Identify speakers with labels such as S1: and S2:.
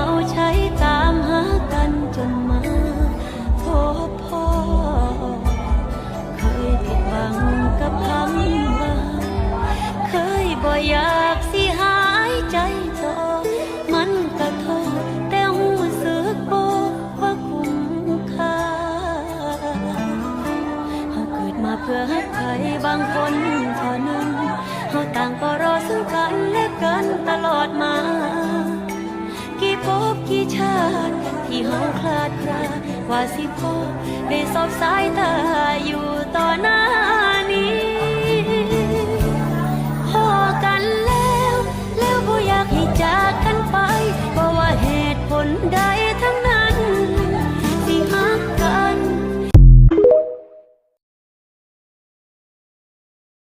S1: าใช้ตามหากันจนมาพบพ่อ เคยผิดหวังกับคำว่า เคยบ่อยากสิหายใจต่อ มันกระทบแต่หูสึกบอกว่าคุ้มค่าเขาเกิดมาเพื่อให้ใครบางคนเทนั้นเขาต่างก็รอสู้กันและกันตลอดมา กี่ชาติที่เฮาคลาดคลากว่าสิพอได้สบสายตา